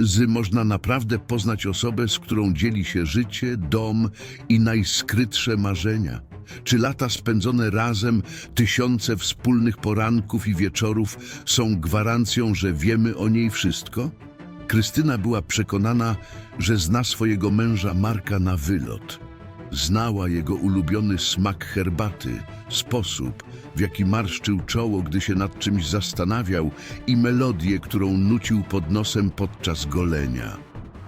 Z można naprawdę poznać osobę, z którą dzieli się życie, dom i najskrytsze marzenia. Czy lata spędzone razem, tysiące wspólnych poranków i wieczorów są gwarancją, że wiemy o niej wszystko? Krystyna była przekonana, że zna swojego męża Marka na wylot. Znała jego ulubiony smak herbaty, sposób, w jaki marszczył czoło, gdy się nad czymś zastanawiał i melodię, którą nucił pod nosem podczas golenia.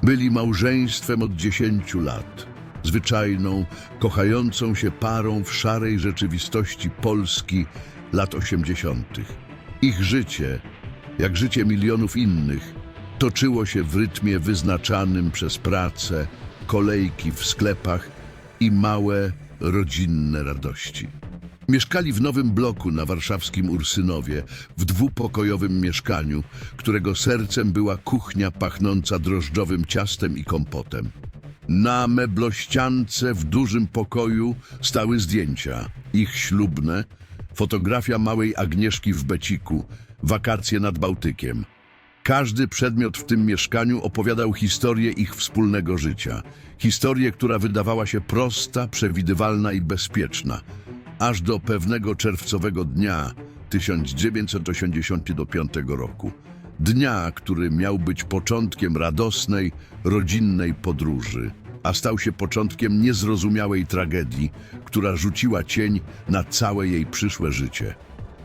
Byli małżeństwem od dziesięciu lat. Zwyczajną, kochającą się parą w szarej rzeczywistości Polski lat osiemdziesiątych. Ich życie, jak życie milionów innych, toczyło się w rytmie wyznaczanym przez pracę, kolejki w sklepach i małe, rodzinne radości. Mieszkali w nowym bloku na warszawskim Ursynowie, w dwupokojowym mieszkaniu, którego sercem była kuchnia pachnąca drożdżowym ciastem i kompotem. Na meblościance w dużym pokoju stały zdjęcia, ich ślubne, fotografia małej Agnieszki w Beciku, wakacje nad Bałtykiem. Każdy przedmiot w tym mieszkaniu opowiadał historię ich wspólnego życia. Historię, która wydawała się prosta, przewidywalna i bezpieczna. Aż do pewnego czerwcowego dnia 1985 roku. Dnia, który miał być początkiem radosnej, rodzinnej podróży, a stał się początkiem niezrozumiałej tragedii, która rzuciła cień na całe jej przyszłe życie.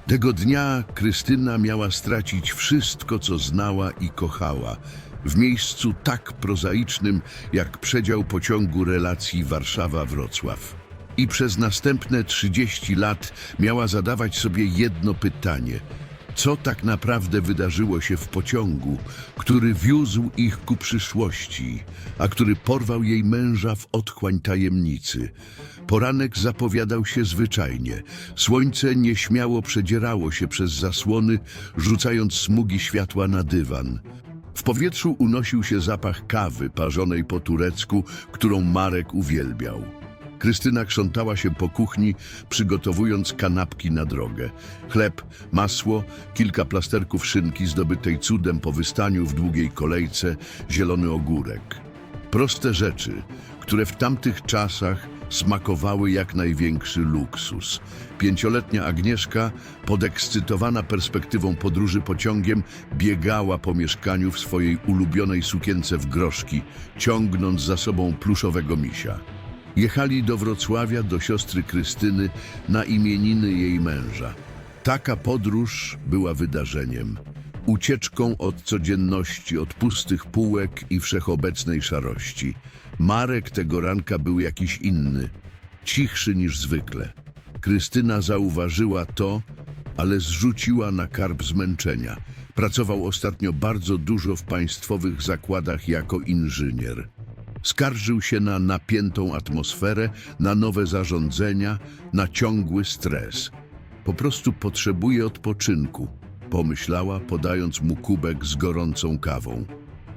Tego dnia Krystyna miała stracić wszystko, co znała i kochała, w miejscu tak prozaicznym jak przedział pociągu relacji Warszawa-Wrocław. I przez następne 30 lat miała zadawać sobie jedno pytanie. Co tak naprawdę wydarzyło się w pociągu, który wiózł ich ku przyszłości, a który porwał jej męża w otchłań tajemnicy? Poranek zapowiadał się zwyczajnie. Słońce nieśmiało przedzierało się przez zasłony, rzucając smugi światła na dywan. W powietrzu unosił się zapach kawy parzonej po turecku, którą Marek uwielbiał. Krystyna krzątała się po kuchni, przygotowując kanapki na drogę. Chleb, masło, kilka plasterków szynki zdobytej cudem po wystaniu w długiej kolejce, zielony ogórek. Proste rzeczy, które w tamtych czasach smakowały jak największy luksus. Pięcioletnia Agnieszka, podekscytowana perspektywą podróży pociągiem, biegała po mieszkaniu w swojej ulubionej sukience w groszki, ciągnąc za sobą pluszowego misia. Jechali do Wrocławia do siostry Krystyny na imieniny jej męża. Taka podróż była wydarzeniem. Ucieczką od codzienności, od pustych półek i wszechobecnej szarości. Marek tego ranka był jakiś inny, cichszy niż zwykle. Krystyna zauważyła to, ale zrzuciła na karb zmęczenia. Pracował ostatnio bardzo dużo w państwowych zakładach jako inżynier. Skarżył się na napiętą atmosferę, na nowe zarządzenia, na ciągły stres. Po prostu potrzebuje odpoczynku, pomyślała, podając mu kubek z gorącą kawą.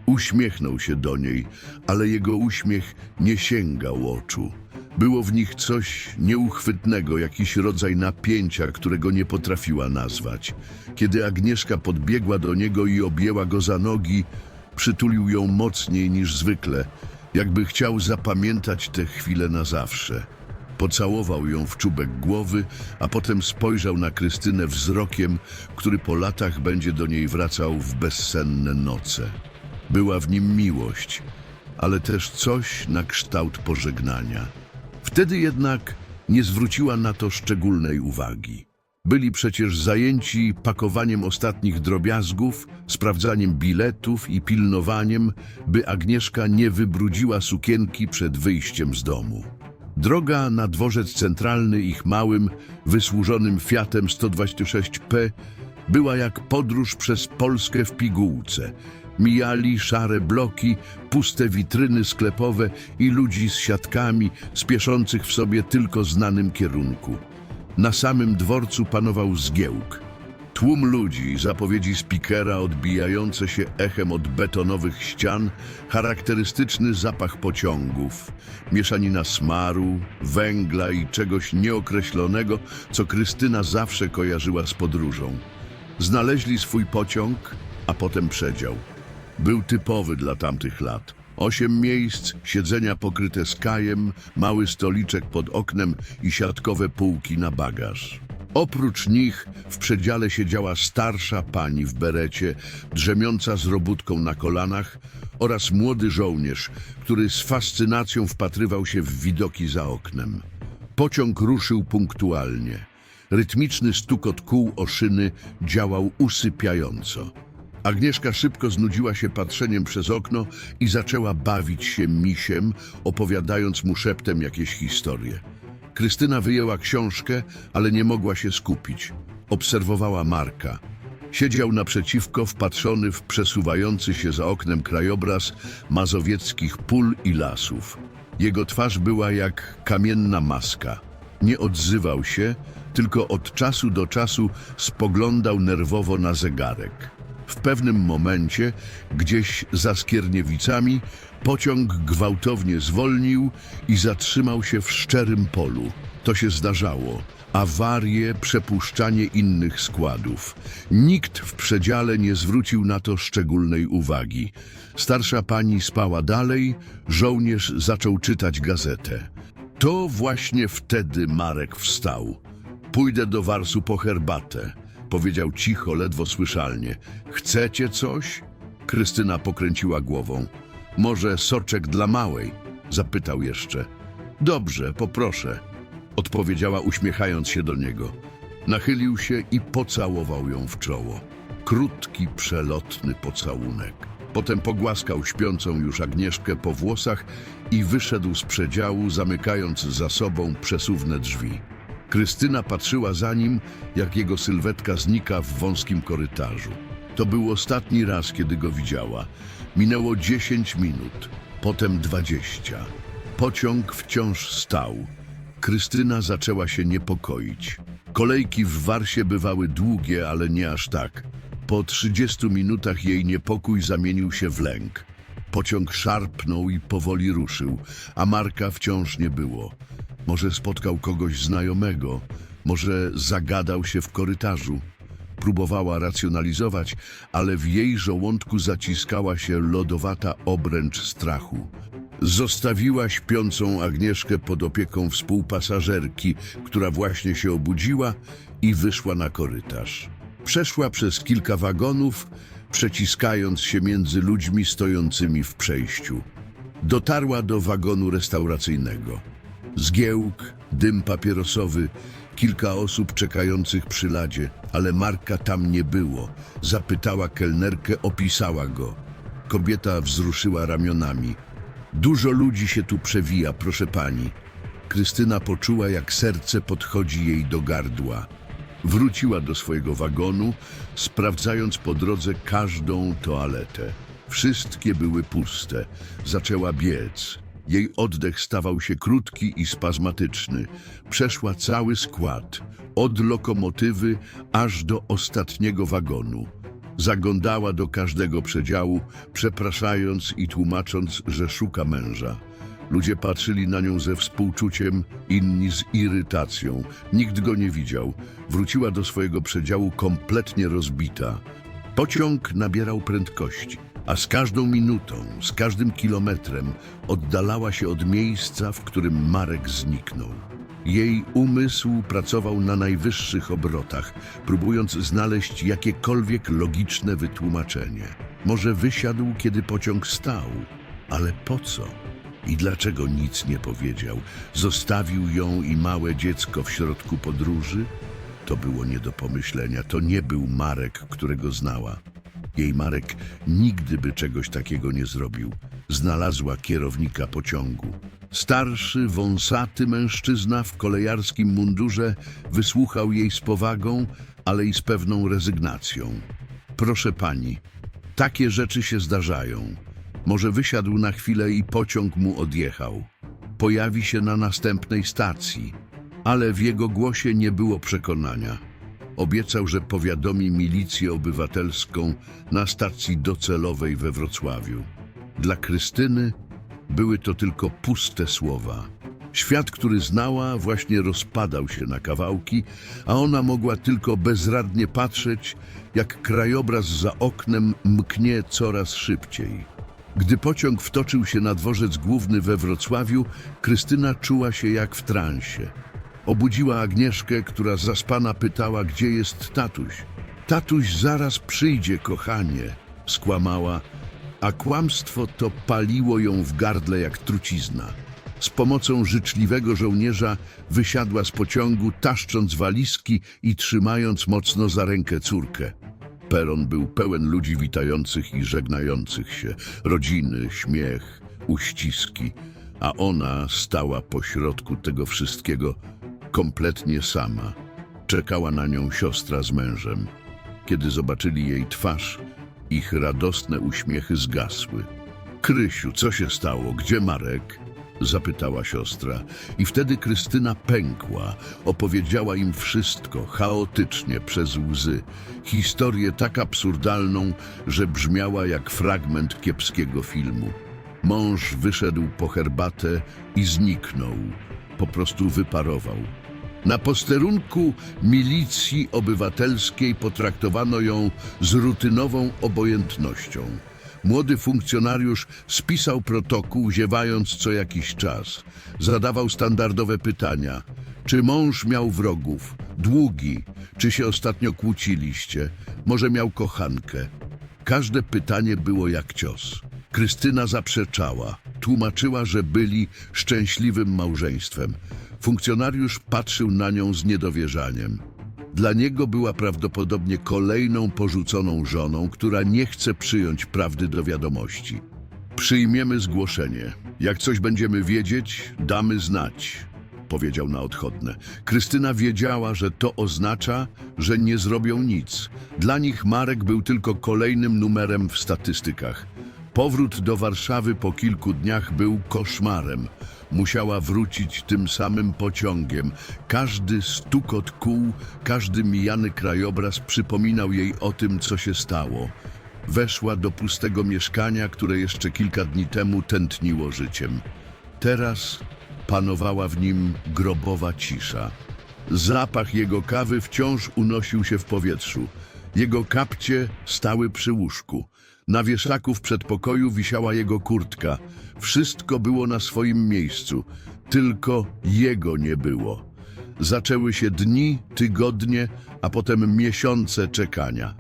Uśmiechnął się do niej, ale jego uśmiech nie sięgał oczu. Było w nich coś nieuchwytnego, jakiś rodzaj napięcia, którego nie potrafiła nazwać. Kiedy Agnieszka podbiegła do niego i objęła go za nogi, przytulił ją mocniej niż zwykle, jakby chciał zapamiętać tę chwilę na zawsze. Pocałował ją w czubek głowy, a potem spojrzał na Krystynę wzrokiem, który po latach będzie do niej wracał w bezsenne noce. Była w nim miłość, ale też coś na kształt pożegnania. Wtedy jednak nie zwróciła na to szczególnej uwagi. Byli przecież zajęci pakowaniem ostatnich drobiazgów, sprawdzaniem biletów i pilnowaniem, by Agnieszka nie wybrudziła sukienki przed wyjściem z domu. Droga na dworzec centralny ich małym, wysłużonym Fiatem 126P była jak podróż przez Polskę w pigułce. Mijali szare bloki, puste witryny sklepowe i ludzi z siatkami, spieszących w sobie tylko znanym kierunku. Na samym dworcu panował zgiełk. Tłum ludzi, zapowiedzi spikera odbijające się echem od betonowych ścian, charakterystyczny zapach pociągów, mieszanina smaru, węgla i czegoś nieokreślonego, co Krystyna zawsze kojarzyła z podróżą. Znaleźli swój pociąg, a potem przedział. był typowy dla tamtych lat. Osiem miejsc, siedzenia pokryte skajem, mały stoliczek pod oknem i siatkowe półki na bagaż. Oprócz nich w przedziale siedziała starsza pani w berecie, drzemiąca z robótką na kolanach oraz młody żołnierz, który z fascynacją wpatrywał się w widoki za oknem. Pociąg ruszył punktualnie. Rytmiczny stukot kół o szyny działał usypiająco. Agnieszka szybko znudziła się patrzeniem przez okno i zaczęła bawić się misiem, opowiadając mu szeptem jakieś historie. Krystyna wyjęła książkę, ale nie mogła się skupić. Obserwowała Marka. Siedział naprzeciwko, wpatrzony w przesuwający się za oknem krajobraz mazowieckich pól i lasów. Jego twarz była jak kamienna maska. Nie odzywał się, tylko od czasu do czasu spoglądał nerwowo na zegarek. W pewnym momencie, gdzieś za Skierniewicami, pociąg gwałtownie zwolnił i zatrzymał się w szczerym polu. To się zdarzało. Awarie, przepuszczanie innych składów. Nikt w przedziale nie zwrócił na to szczególnej uwagi. Starsza pani spała dalej, żołnierz zaczął czytać gazetę. To właśnie wtedy Marek wstał. Pójdę do Warsu po herbatę, powiedział cicho, ledwo słyszalnie. Chcecie coś? Krystyna pokręciła głową. Może soczek dla małej? Zapytał jeszcze. Dobrze, poproszę, odpowiedziała uśmiechając się do niego. Nachylił się i pocałował ją w czoło. Krótki, przelotny pocałunek. Potem pogłaskał śpiącą już Agnieszkę po włosach i wyszedł z przedziału, zamykając za sobą przesuwne drzwi. Krystyna patrzyła za nim, jak jego sylwetka znika w wąskim korytarzu. To był ostatni raz, kiedy go widziała. Minęło dziesięć minut, potem dwadzieścia. Pociąg wciąż stał. Krystyna zaczęła się niepokoić. Kolejki w Warsie bywały długie, ale nie aż tak. Po 30 minutach jej niepokój zamienił się w lęk. Pociąg szarpnął i powoli ruszył, a Marka wciąż nie było. Może spotkał kogoś znajomego, może zagadał się w korytarzu. Próbowała racjonalizować, ale w jej żołądku zaciskała się lodowata obręcz strachu. Zostawiła śpiącą Agnieszkę pod opieką współpasażerki, która właśnie się obudziła i wyszła na korytarz. Przeszła przez kilka wagonów, przeciskając się między ludźmi stojącymi w przejściu. Dotarła do wagonu restauracyjnego. Zgiełk, dym papierosowy, kilka osób czekających przy ladzie, ale Marka tam nie było. Zapytała kelnerkę, opisała go. Kobieta wzruszyła ramionami. Dużo ludzi się tu przewija, proszę pani. Krystyna poczuła, jak serce podchodzi jej do gardła. Wróciła do swojego wagonu, sprawdzając po drodze każdą toaletę. Wszystkie były puste. Zaczęła biec. Jej oddech stawał się krótki i spazmatyczny. Przeszła cały skład, od lokomotywy aż do ostatniego wagonu. Zaglądała do każdego przedziału, przepraszając i tłumacząc, że szuka męża. Ludzie patrzyli na nią ze współczuciem, inni z irytacją. Nikt go nie widział. Wróciła do swojego przedziału kompletnie rozbita. Pociąg nabierał prędkości, a z każdą minutą, z każdym kilometrem oddalała się od miejsca, w którym Marek zniknął. Jej umysł pracował na najwyższych obrotach, próbując znaleźć jakiekolwiek logiczne wytłumaczenie. Może wysiadł, kiedy pociąg stał, ale po co? I dlaczego nic nie powiedział? Zostawił ją i małe dziecko w środku podróży? To było nie do pomyślenia. To nie był Marek, którego znała. Jej Marek nigdy by czegoś takiego nie zrobił. Znalazła kierownika pociągu. Starszy, wąsaty mężczyzna w kolejarskim mundurze wysłuchał jej z powagą, ale i z pewną rezygnacją. Proszę pani, takie rzeczy się zdarzają. Może wysiadł na chwilę i pociąg mu odjechał. Pojawi się na następnej stacji, ale w jego głosie nie było przekonania. Obiecał, że powiadomi milicję obywatelską na stacji docelowej we Wrocławiu. Dla Krystyny były to tylko puste słowa. Świat, który znała, właśnie rozpadał się na kawałki, a ona mogła tylko bezradnie patrzeć, jak krajobraz za oknem mknie coraz szybciej. Gdy pociąg wtoczył się na dworzec główny we Wrocławiu, Krystyna czuła się jak w transie. Obudziła Agnieszkę, która zaspana pytała, gdzie jest tatuś. Tatuś zaraz przyjdzie, kochanie, skłamała, a kłamstwo to paliło ją w gardle jak trucizna. Z pomocą życzliwego żołnierza wysiadła z pociągu, taszcząc walizki i trzymając mocno za rękę córkę. Peron był pełen ludzi witających i żegnających się, rodziny, śmiech, uściski, a ona stała pośrodku tego wszystkiego kompletnie sama. Czekała na nią siostra z mężem. Kiedy zobaczyli jej twarz, ich radosne uśmiechy zgasły. Krysiu, co się stało? Gdzie Marek? Zapytała siostra. I wtedy Krystyna pękła. Opowiedziała im wszystko, chaotycznie, przez łzy. Historię tak absurdalną, że brzmiała jak fragment kiepskiego filmu. Mąż wyszedł po herbatę i zniknął. Po prostu wyparował. Na posterunku milicji obywatelskiej potraktowano ją z rutynową obojętnością. Młody funkcjonariusz spisał protokół, ziewając co jakiś czas. Zadawał standardowe pytania. Czy mąż miał wrogów? Długi? Czy się ostatnio kłóciliście? Może miał kochankę? Każde pytanie było jak cios. Krystyna zaprzeczała. Tłumaczyła, że byli szczęśliwym małżeństwem. Funkcjonariusz patrzył na nią z niedowierzaniem. Dla niego była prawdopodobnie kolejną porzuconą żoną, która nie chce przyjąć prawdy do wiadomości. Przyjmiemy zgłoszenie. Jak coś będziemy wiedzieć, damy znać, powiedział na odchodne. Krystyna wiedziała, że to oznacza, że nie zrobią nic. Dla nich Marek był tylko kolejnym numerem w statystykach. Powrót do Warszawy po kilku dniach był koszmarem. Musiała wrócić tym samym pociągiem. Każdy stukot kół, każdy mijany krajobraz przypominał jej o tym, co się stało. Weszła do pustego mieszkania, które jeszcze kilka dni temu tętniło życiem. Teraz panowała w nim grobowa cisza. Zapach jego kawy wciąż unosił się w powietrzu. Jego kapcie stały przy łóżku. Na wieszaku w przedpokoju wisiała jego kurtka. Wszystko było na swoim miejscu, tylko jego nie było. Zaczęły się dni, tygodnie, a potem miesiące czekania.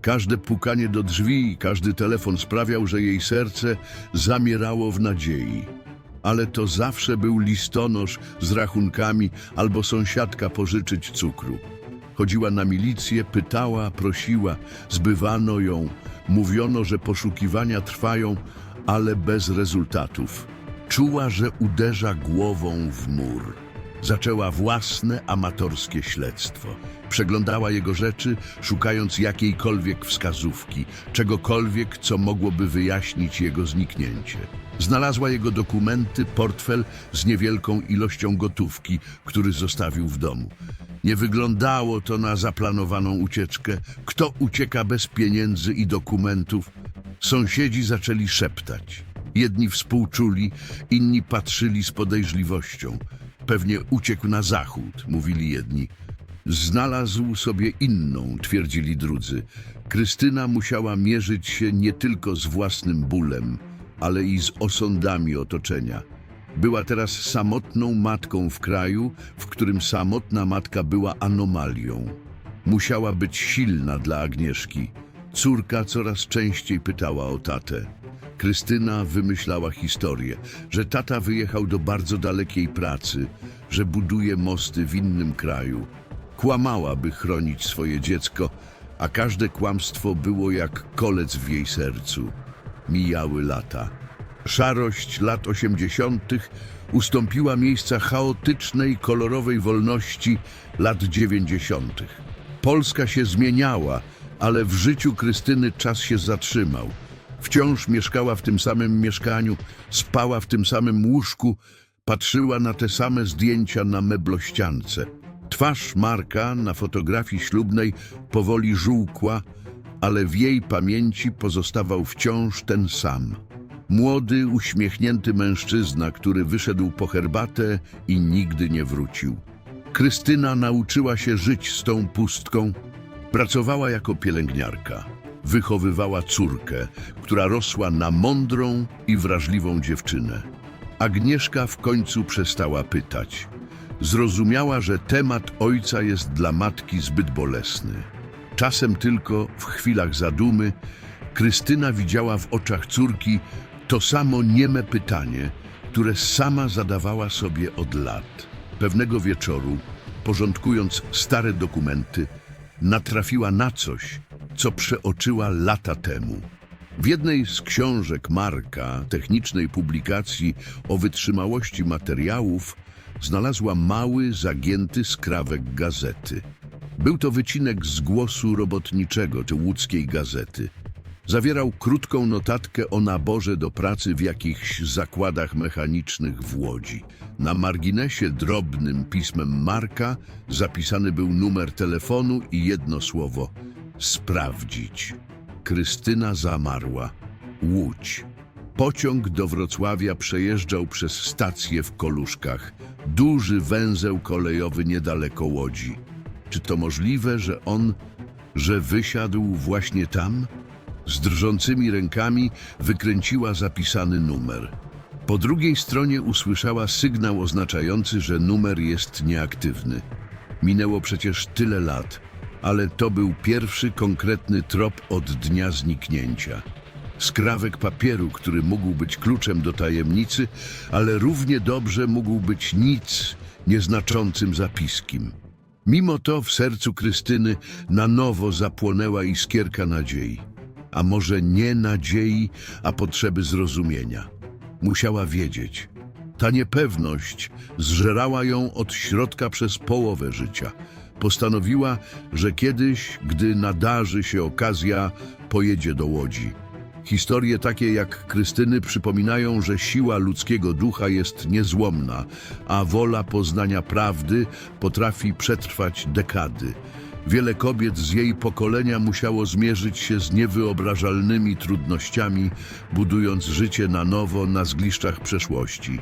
Każde pukanie do drzwi, każdy telefon sprawiał, że jej serce zamierało w nadziei. Ale to zawsze był listonosz z rachunkami albo sąsiadka pożyczyć cukru. Chodziła na milicję, pytała, prosiła, zbywano ją. Mówiono, że poszukiwania trwają, ale bez rezultatów. Czuła, że uderza głową w mur. Zaczęła własne amatorskie śledztwo. Przeglądała jego rzeczy, szukając jakiejkolwiek wskazówki, czegokolwiek, co mogłoby wyjaśnić jego zniknięcie. Znalazła jego dokumenty, portfel z niewielką ilością gotówki, który zostawił w domu. Nie wyglądało to na zaplanowaną ucieczkę. Kto ucieka bez pieniędzy i dokumentów? Sąsiedzi zaczęli szeptać. Jedni współczuli, inni patrzyli z podejrzliwością. Pewnie uciekł na zachód, mówili jedni. Znalazł sobie inną, twierdzili drudzy. Krystyna musiała mierzyć się nie tylko z własnym bólem, ale i z osądami otoczenia. Była teraz samotną matką w kraju, w którym samotna matka była anomalią. Musiała być silna dla Agnieszki. Córka coraz częściej pytała o tatę. Krystyna wymyślała historię, że tata wyjechał do bardzo dalekiej pracy, że buduje mosty w innym kraju. Kłamała, by chronić swoje dziecko, a każde kłamstwo było jak kolec w jej sercu. Mijały lata. Szarość lat osiemdziesiątych ustąpiła miejsca chaotycznej, kolorowej wolności lat dziewięćdziesiątych. Polska się zmieniała, ale w życiu Krystyny czas się zatrzymał. Wciąż mieszkała w tym samym mieszkaniu, spała w tym samym łóżku, patrzyła na te same zdjęcia na meblościance. Twarz Marka na fotografii ślubnej powoli żółkła, ale w jej pamięci pozostawał wciąż ten sam. Młody, uśmiechnięty mężczyzna, który wyszedł po herbatę i nigdy nie wrócił. Krystyna nauczyła się żyć z tą pustką. Pracowała jako pielęgniarka. Wychowywała córkę, która rosła na mądrą i wrażliwą dziewczynę. Agnieszka w końcu przestała pytać. Zrozumiała, że temat ojca jest dla matki zbyt bolesny. Czasem tylko w chwilach zadumy Krystyna widziała w oczach córki to samo nieme pytanie, które sama zadawała sobie od lat. Pewnego wieczoru, porządkując stare dokumenty, natrafiła na coś, co przeoczyła lata temu. W jednej z książek Marka, technicznej publikacji o wytrzymałości materiałów, znalazła mały, zagięty skrawek gazety. Był to wycinek z głosu robotniczego czy łódzkiej gazety. Zawierał krótką notatkę o naborze do pracy w jakichś zakładach mechanicznych w Łodzi. Na marginesie drobnym pismem Marka zapisany był numer telefonu i jedno słowo sprawdzić. Krystyna zamarła. Łódź. Pociąg do Wrocławia przejeżdżał przez stację w Koluszkach. Duży węzeł kolejowy niedaleko Łodzi. Czy to możliwe, że on, że wysiadł właśnie tam? Z drżącymi rękami wykręciła zapisany numer. Po drugiej stronie usłyszała sygnał oznaczający, że numer jest nieaktywny. Minęło przecież tyle lat, ale to był pierwszy konkretny trop od dnia zniknięcia. Skrawek papieru, który mógł być kluczem do tajemnicy, ale równie dobrze mógł być nic nieznaczącym zapiskiem. Mimo to w sercu Krystyny na nowo zapłonęła iskierka nadziei. A może nie nadziei, a potrzeby zrozumienia. Musiała wiedzieć. Ta niepewność zżerała ją od środka przez połowę życia. Postanowiła, że kiedyś, gdy nadarzy się okazja, pojedzie do Łodzi. Historie takie jak Krystyny przypominają, że siła ludzkiego ducha jest niezłomna, a wola poznania prawdy potrafi przetrwać dekady. Wiele kobiet z jej pokolenia musiało zmierzyć się z niewyobrażalnymi trudnościami, budując życie na nowo na zgliszczach przeszłości.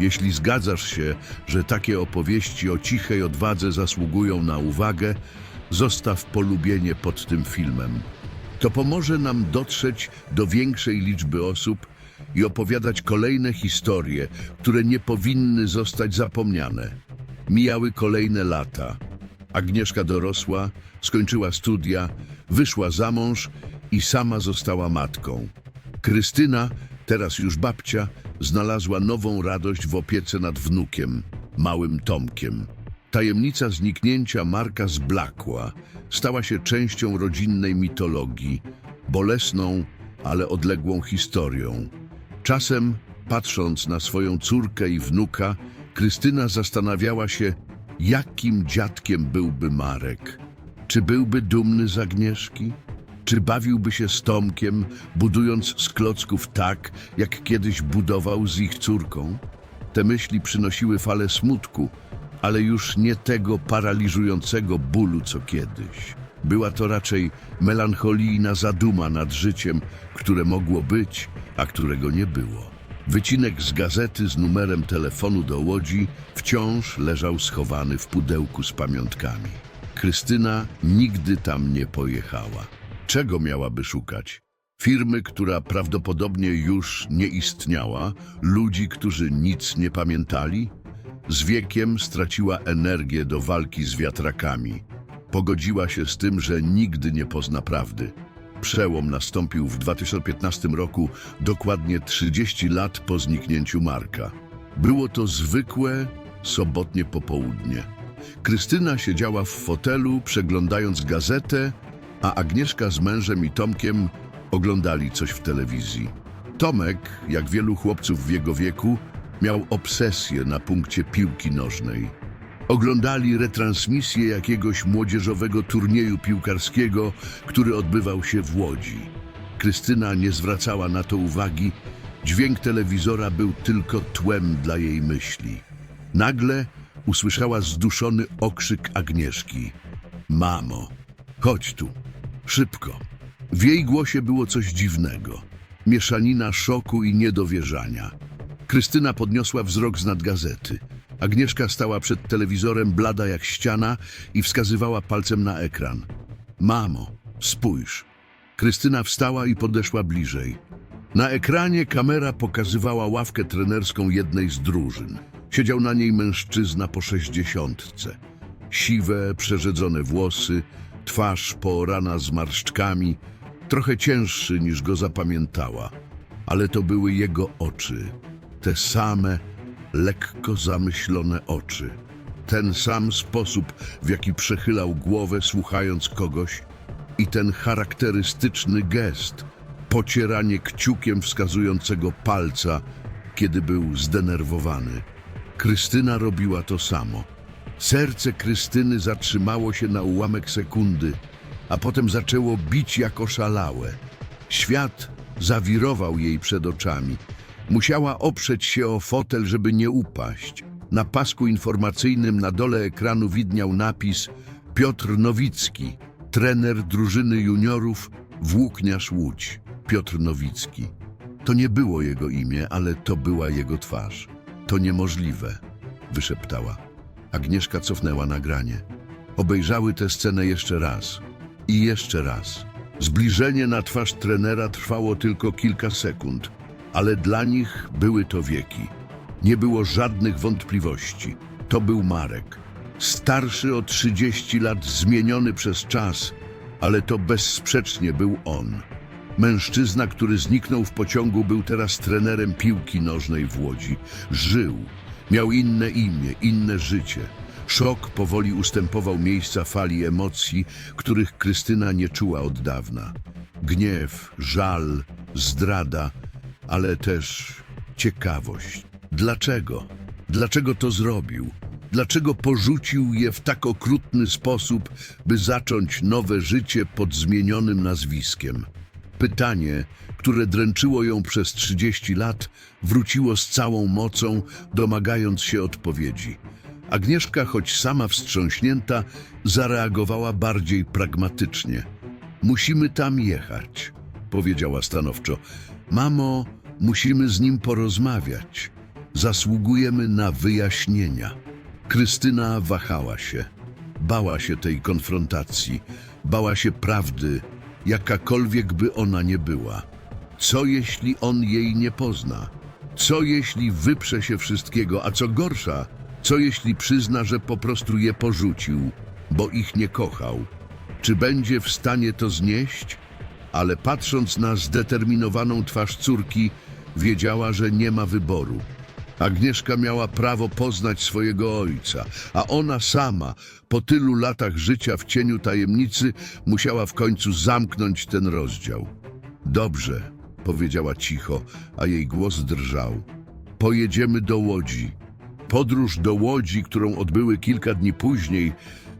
Jeśli zgadzasz się, że takie opowieści o cichej odwadze zasługują na uwagę, zostaw polubienie pod tym filmem. To pomoże nam dotrzeć do większej liczby osób i opowiadać kolejne historie, które nie powinny zostać zapomniane. Mijały kolejne lata. Agnieszka dorosła, skończyła studia, wyszła za mąż i sama została matką. Krystyna, teraz już babcia, znalazła nową radość w opiece nad wnukiem, małym Tomkiem. Tajemnica zniknięcia Marka zblakła, stała się częścią rodzinnej mitologii, bolesną, ale odległą historią. Czasem, patrząc na swoją córkę i wnuka, Krystyna zastanawiała się, jakim dziadkiem byłby Marek. Czy byłby dumny z Agnieszki? Czy bawiłby się z Tomkiem, budując z klocków tak, jak kiedyś budował z ich córką? Te myśli przynosiły falę smutku, ale już nie tego paraliżującego bólu, co kiedyś. Była to raczej melancholijna zaduma nad życiem, które mogło być, a którego nie było. Wycinek z gazety z numerem telefonu do Łodzi wciąż leżał schowany w pudełku z pamiątkami. Krystyna nigdy tam nie pojechała. Czego miałaby szukać? Firmy, która prawdopodobnie już nie istniała, ludzi, którzy nic nie pamiętali? Z wiekiem straciła energię do walki z wiatrakami. Pogodziła się z tym, że nigdy nie pozna prawdy. Przełom nastąpił w 2015 roku, dokładnie 30 lat po zniknięciu Marka. Było to zwykłe, sobotnie popołudnie. Krystyna siedziała w fotelu, przeglądając gazetę, a Agnieszka z mężem i Tomkiem oglądali coś w telewizji. Tomek, jak wielu chłopców w jego wieku, miał obsesję na punkcie piłki nożnej. Oglądali retransmisję jakiegoś młodzieżowego turnieju piłkarskiego, który odbywał się w Łodzi. Krystyna nie zwracała na to uwagi, dźwięk telewizora był tylko tłem dla jej myśli. Nagle usłyszała zduszony okrzyk Agnieszki. Mamo, chodź tu, szybko. W jej głosie było coś dziwnego. mieszanina szoku i niedowierzania. Krystyna podniosła wzrok z nad gazety. Agnieszka stała przed telewizorem blada jak ściana i wskazywała palcem na ekran. Mamo, spójrz. Krystyna wstała i podeszła bliżej. Na ekranie kamera pokazywała ławkę trenerską jednej z drużyn. Siedział na niej mężczyzna po sześćdziesiątce. Siwe, przerzedzone włosy, twarz poorana zmarszczkami, trochę cięższy niż go zapamiętała. Ale to były jego oczy. Te same, lekko zamyślone oczy. Ten sam sposób, w jaki przechylał głowę, słuchając kogoś, i ten charakterystyczny gest, pocieranie kciukiem wskazującego palca, kiedy był zdenerwowany. Krystyna robiła to samo. Serce Krystyny zatrzymało się na ułamek sekundy, a potem zaczęło bić jak oszalałe. Świat zawirował jej przed oczami. Musiała oprzeć się o fotel, żeby nie upaść. Na pasku informacyjnym na dole ekranu widniał napis Piotr Nowicki, trener drużyny juniorów Włókniarz Łódź. Piotr Nowicki. To nie było jego imię, ale to była jego twarz. To niemożliwe, wyszeptała. Agnieszka cofnęła nagranie. Obejrzały tę scenę jeszcze raz i jeszcze raz. Zbliżenie na twarz trenera trwało tylko kilka sekund, ale dla nich były to wieki. Nie było żadnych wątpliwości. To był Marek. Starszy o 30 lat, zmieniony przez czas, ale to bezsprzecznie był on. Mężczyzna, który zniknął w pociągu, był teraz trenerem piłki nożnej w Łodzi. Żył, miał inne imię, inne życie. Szok powoli ustępował miejsca fali emocji, których Krystyna nie czuła od dawna. Gniew, żal, zdrada, ale też ciekawość. Dlaczego? Dlaczego to zrobił? Dlaczego porzucił je w tak okrutny sposób, by zacząć nowe życie pod zmienionym nazwiskiem? Pytanie, które dręczyło ją przez 30 lat, wróciło z całą mocą, domagając się odpowiedzi. Agnieszka, choć sama wstrząśnięta, zareagowała bardziej pragmatycznie. Musimy tam jechać, powiedziała stanowczo. Mamo, musimy z nim porozmawiać. Zasługujemy na wyjaśnienia. Krystyna wahała się. Bała się tej konfrontacji, bała się prawdy, jakakolwiek by ona nie była. Co jeśli on jej nie pozna? Co jeśli wyprze się wszystkiego, a co gorsza, co jeśli przyzna, że po prostu je porzucił, bo ich nie kochał? Czy będzie w stanie to znieść? Ale patrząc na zdeterminowaną twarz córki, wiedziała, że nie ma wyboru. Agnieszka miała prawo poznać swojego ojca, a ona sama, po tylu latach życia w cieniu tajemnicy, musiała w końcu zamknąć ten rozdział. Dobrze, powiedziała cicho, a jej głos drżał. Pojedziemy do Łodzi. Podróż do Łodzi, którą odbyły kilka dni później,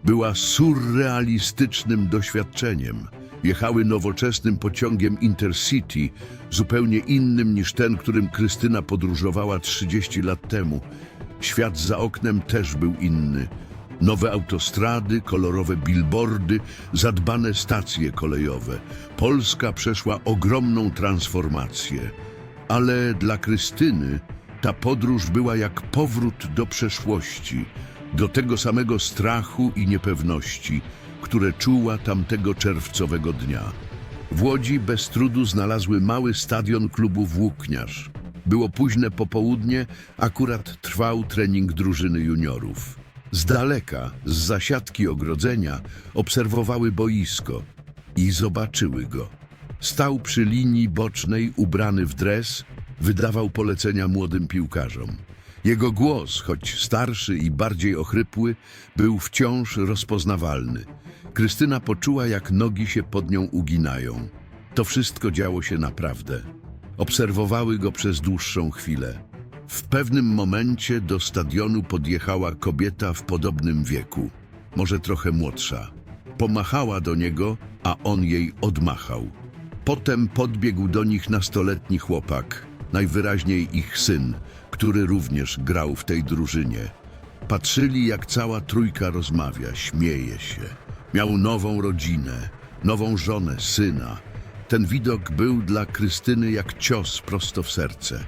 była surrealistycznym doświadczeniem. Jechały nowoczesnym pociągiem Intercity, zupełnie innym niż ten, którym Krystyna podróżowała 30 lat temu. Świat za oknem też był inny. Nowe autostrady, kolorowe billboardy, zadbane stacje kolejowe. Polska przeszła ogromną transformację. Ale dla Krystyny ta podróż była jak powrót do przeszłości, do tego samego strachu i niepewności, które czuła tamtego czerwcowego dnia. W Łodzi bez trudu znalazły mały stadion klubu Włókniarz. Było późne popołudnie, akurat trwał trening drużyny juniorów. Z daleka, z zasiadki ogrodzenia, obserwowały boisko i zobaczyły go. Stał przy linii bocznej, ubrany w dres, wydawał polecenia młodym piłkarzom. Jego głos, choć starszy i bardziej ochrypły, był wciąż rozpoznawalny. Krystyna poczuła, jak nogi się pod nią uginają. To wszystko działo się naprawdę. Obserwowały go przez dłuższą chwilę. W pewnym momencie do stadionu podjechała kobieta w podobnym wieku, może trochę młodsza. Pomachała do niego, a on jej odmachał. Potem podbiegł do nich nastoletni chłopak, najwyraźniej ich syn, który również grał w tej drużynie. Patrzyli, jak cała trójka rozmawia, śmieje się. Miał nową rodzinę, nową żonę, syna, Ten widok był dla Krystyny jak cios prosto w serce.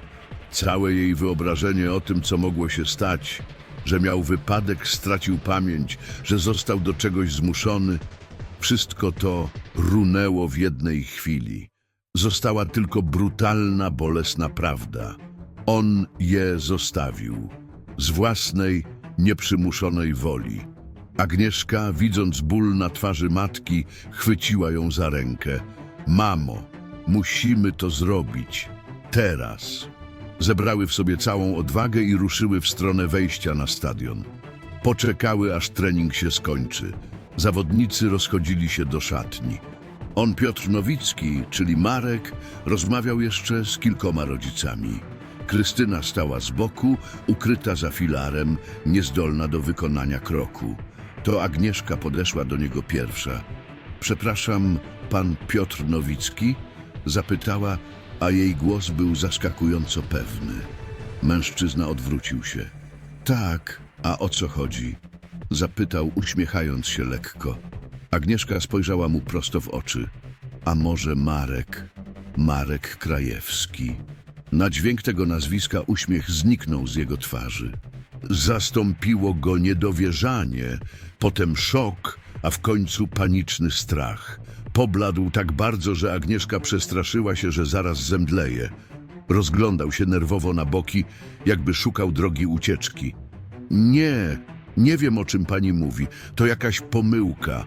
Całe jej wyobrażenie o tym, co mogło się stać, że miał wypadek, stracił pamięć, że został do czegoś zmuszony, wszystko to runęło w jednej chwili. Została tylko brutalna, bolesna prawda. On je zostawił z własnej, nieprzymuszonej woli. Agnieszka, widząc ból na twarzy matki, chwyciła ją za rękę. Mamo, musimy to zrobić. Teraz. Zebrały w sobie całą odwagę i ruszyły w stronę wejścia na stadion. Poczekały, aż trening się skończy. Zawodnicy rozchodzili się do szatni. On, Piotr Nowicki, czyli Marek, rozmawiał jeszcze z kilkoma rodzicami. Krystyna stała z boku, ukryta za filarem, niezdolna do wykonania kroku. To Agnieszka podeszła do niego pierwsza. Przepraszam, pan Piotr Nowicki? Zapytała, a jej głos był zaskakująco pewny. Mężczyzna odwrócił się. Tak, a o co chodzi? Zapytał, uśmiechając się lekko. Agnieszka spojrzała mu prosto w oczy. A może Marek? Marek Krajewski. Na dźwięk tego nazwiska uśmiech zniknął z jego twarzy. Zastąpiło go niedowierzanie, potem szok, a w końcu paniczny strach. Pobladł tak bardzo, że Agnieszka przestraszyła się, że zaraz zemdleje. Rozglądał się nerwowo na boki, jakby szukał drogi ucieczki. Nie, nie wiem o czym pani mówi. To jakaś pomyłka.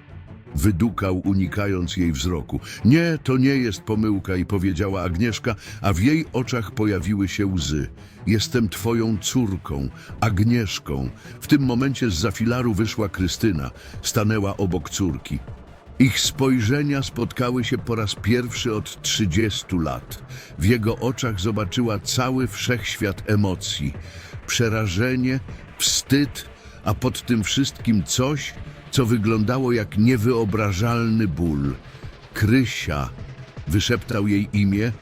Wydukał, unikając jej wzroku. Nie, to nie jest pomyłka, i powiedziała Agnieszka, a w jej oczach pojawiły się łzy. Jestem twoją córką, Agnieszką. W tym momencie z zafilaru wyszła Krystyna. Stanęła obok córki. Ich spojrzenia spotkały się po raz pierwszy od 30 lat. W jego oczach zobaczyła cały wszechświat emocji. Przerażenie, wstyd, a pod tym wszystkim coś, co wyglądało jak niewyobrażalny ból. Krysia wyszeptał jej imię,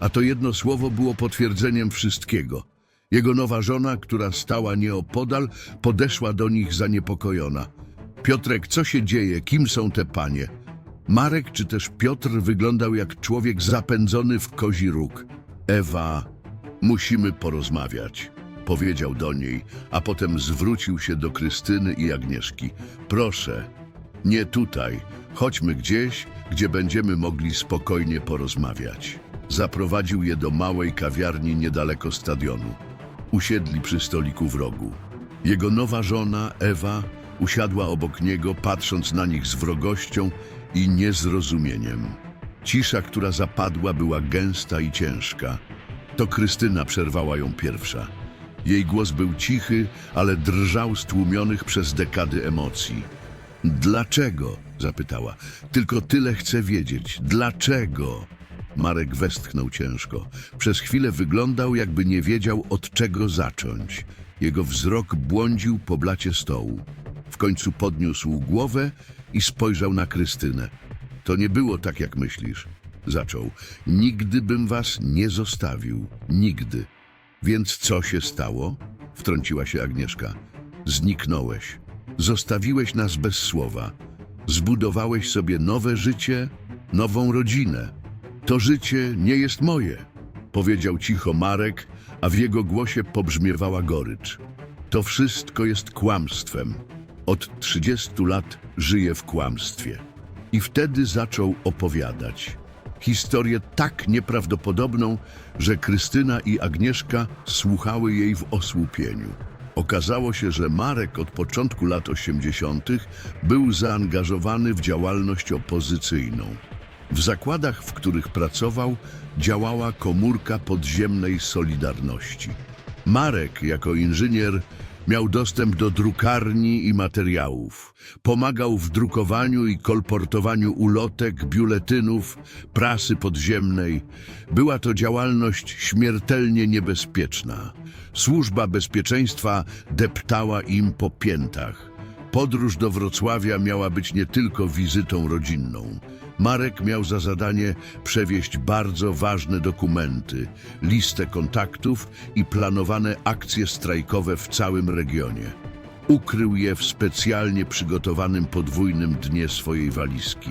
a to jedno słowo było potwierdzeniem wszystkiego. Jego nowa żona, która stała nieopodal, podeszła do nich zaniepokojona. Piotrek, co się dzieje? Kim są te panie? Marek czy też Piotr wyglądał jak człowiek zapędzony w kozi róg. Ewa, musimy porozmawiać, powiedział do niej, a potem zwrócił się do Krystyny i Agnieszki. Proszę, nie tutaj, chodźmy gdzieś, gdzie będziemy mogli spokojnie porozmawiać. Zaprowadził je do małej kawiarni niedaleko stadionu. Usiedli przy stoliku w rogu. Jego nowa żona, Ewa, usiadła obok niego, patrząc na nich z wrogością i niezrozumieniem. Cisza, która zapadła, była gęsta i ciężka. To Krystyna przerwała ją pierwsza. Jej głos był cichy, ale drżał z tłumionych przez dekady emocji. Dlaczego? zapytała. Tylko tyle chcę wiedzieć. Dlaczego? Marek westchnął ciężko. Przez chwilę wyglądał, jakby nie wiedział, od czego zacząć. Jego wzrok błądził po blacie stołu. W końcu podniósł głowę i spojrzał na Krystynę. To nie było tak, jak myślisz. Zaczął. Nigdy bym was nie zostawił. Nigdy. Więc co się stało? Wtrąciła się Agnieszka. Zniknąłeś. Zostawiłeś nas bez słowa. Zbudowałeś sobie nowe życie, nową rodzinę. To życie nie jest moje, powiedział cicho Marek, a w jego głosie pobrzmiewała gorycz. To wszystko jest kłamstwem. Od 30 lat żyję w kłamstwie. I wtedy zaczął opowiadać. Historię tak nieprawdopodobną, że Krystyna i Agnieszka słuchały jej w osłupieniu. Okazało się, że Marek od początku lat 80. był zaangażowany w działalność opozycyjną. W zakładach, w których pracował, działała komórka podziemnej Solidarności. Marek, jako inżynier, miał dostęp do drukarni i materiałów. Pomagał w drukowaniu i kolportowaniu ulotek, biuletynów, prasy podziemnej. Była to działalność śmiertelnie niebezpieczna. Służba bezpieczeństwa deptała im po piętach. Podróż do Wrocławia miała być nie tylko wizytą rodzinną. Marek miał za zadanie przewieźć bardzo ważne dokumenty, listę kontaktów i planowane akcje strajkowe w całym regionie. Ukrył je w specjalnie przygotowanym podwójnym dnie swojej walizki.